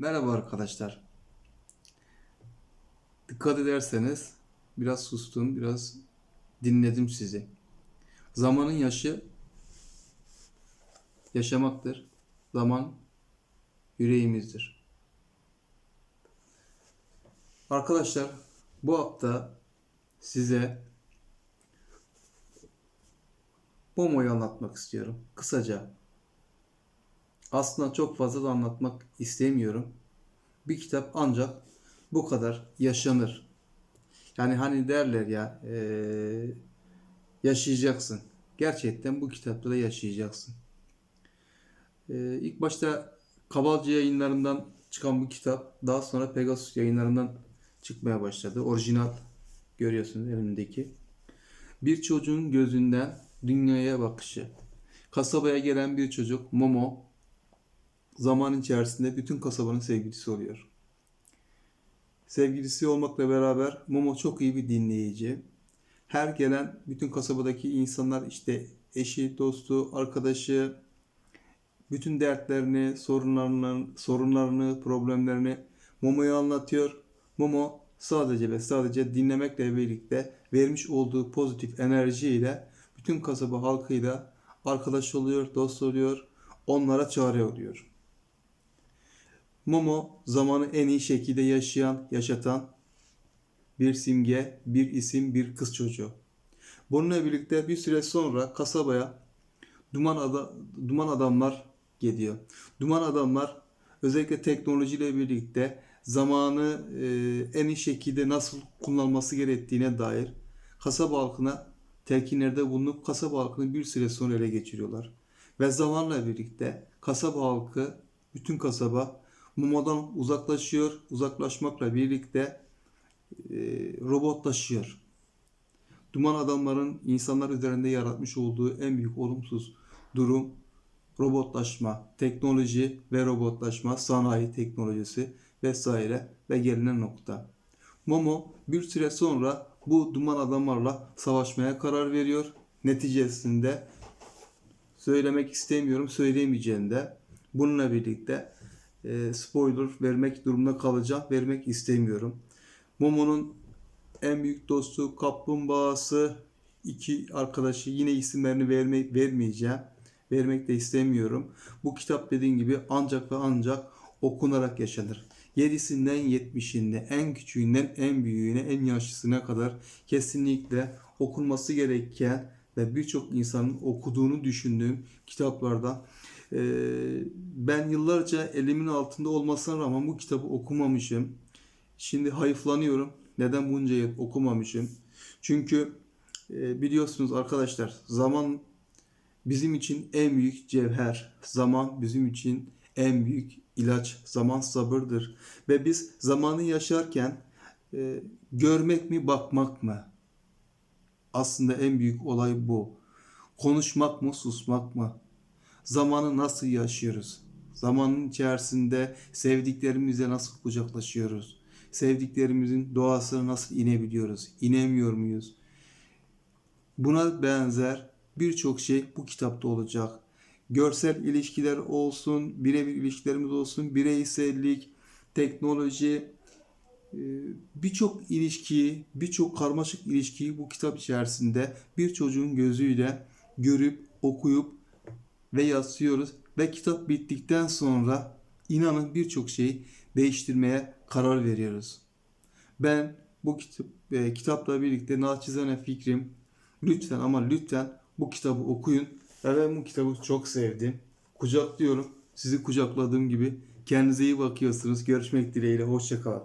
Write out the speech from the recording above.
Merhaba arkadaşlar. Dikkat ederseniz biraz sustum, biraz dinledim sizi. Zamanın yaşı yaşamaktır. Zaman yüreğimizdir. Arkadaşlar bu hafta size Momo'yu anlatmak istiyorum. Kısaca. Aslında çok fazla da anlatmak istemiyorum. Bir kitap ancak bu kadar yaşanır. Yani hani derler ya yaşayacaksın. Gerçekten bu kitapta da yaşayacaksın. Eee ilk başta Kabalcı yayınlarından çıkan bu kitap daha sonra Pegasus yayınlarından çıkmaya başladı. Orijinal görüyorsunuz elimdeki. Bir çocuğun gözünden dünyaya bakışı. Kasabaya gelen bir çocuk Momo zaman içerisinde bütün kasabanın sevgilisi oluyor. Sevgilisi olmakla beraber Momo çok iyi bir dinleyici. Her gelen bütün kasabadaki insanlar işte eşi, dostu, arkadaşı bütün dertlerini, sorunlarını, sorunlarını, problemlerini Momo'ya anlatıyor. Momo sadece ve sadece dinlemekle birlikte vermiş olduğu pozitif enerjiyle bütün kasaba halkıyla arkadaş oluyor, dost oluyor, onlara çare oluyor. Momo zamanı en iyi şekilde yaşayan, yaşatan bir simge, bir isim, bir kız çocuğu. Bununla birlikte bir süre sonra kasabaya duman, ada, duman adamlar geliyor. Duman adamlar özellikle teknolojiyle birlikte zamanı e, en iyi şekilde nasıl kullanılması gerektiğine dair kasaba halkına telkinlerde bulunup kasaba halkını bir süre sonra ele geçiriyorlar. Ve zamanla birlikte kasaba halkı, bütün kasaba Momo'dan uzaklaşıyor. Uzaklaşmakla birlikte e, robotlaşıyor. Duman adamların insanlar üzerinde yaratmış olduğu en büyük olumsuz durum robotlaşma, teknoloji ve robotlaşma, sanayi teknolojisi vesaire ve gelinen nokta. Momo bir süre sonra bu duman adamlarla savaşmaya karar veriyor. Neticesinde söylemek istemiyorum, söyleyemeyeceğim de bununla birlikte e, spoiler vermek durumunda kalacağım. Vermek istemiyorum. Momo'nun en büyük dostu kaplumbağası iki arkadaşı yine isimlerini verme, vermeyeceğim. Vermek de istemiyorum. Bu kitap dediğim gibi ancak ve ancak okunarak yaşanır. 7'sinden 70'inde en küçüğünden en büyüğüne en yaşlısına kadar kesinlikle okunması gereken ve birçok insanın okuduğunu düşündüğüm kitaplardan ee, ben yıllarca elimin altında olmasına rağmen bu kitabı okumamışım. Şimdi hayıflanıyorum. Neden bunca yıl okumamışım? Çünkü e, biliyorsunuz arkadaşlar zaman bizim için en büyük cevher. Zaman bizim için en büyük ilaç. Zaman sabırdır. Ve biz zamanı yaşarken e, görmek mi bakmak mı? Aslında en büyük olay bu. Konuşmak mı susmak mı? Zamanı nasıl yaşıyoruz? Zamanın içerisinde sevdiklerimizle nasıl kucaklaşıyoruz? Sevdiklerimizin doğasına nasıl inebiliyoruz? İnemiyor muyuz? Buna benzer birçok şey bu kitapta olacak. Görsel ilişkiler olsun, birebir ilişkilerimiz olsun, bireysellik, teknoloji, e, birçok ilişkiyi, birçok karmaşık ilişkiyi bu kitap içerisinde bir çocuğun gözüyle görüp, okuyup ve yazıyoruz ve kitap bittikten sonra inanın birçok şeyi değiştirmeye karar veriyoruz. Ben bu kitap, e, kitapla birlikte naçizane fikrim lütfen ama lütfen bu kitabı okuyun. Ve ben bu kitabı çok sevdim. Kucaklıyorum. Sizi kucakladığım gibi. Kendinize iyi bakıyorsunuz. Görüşmek dileğiyle. Hoşçakalın.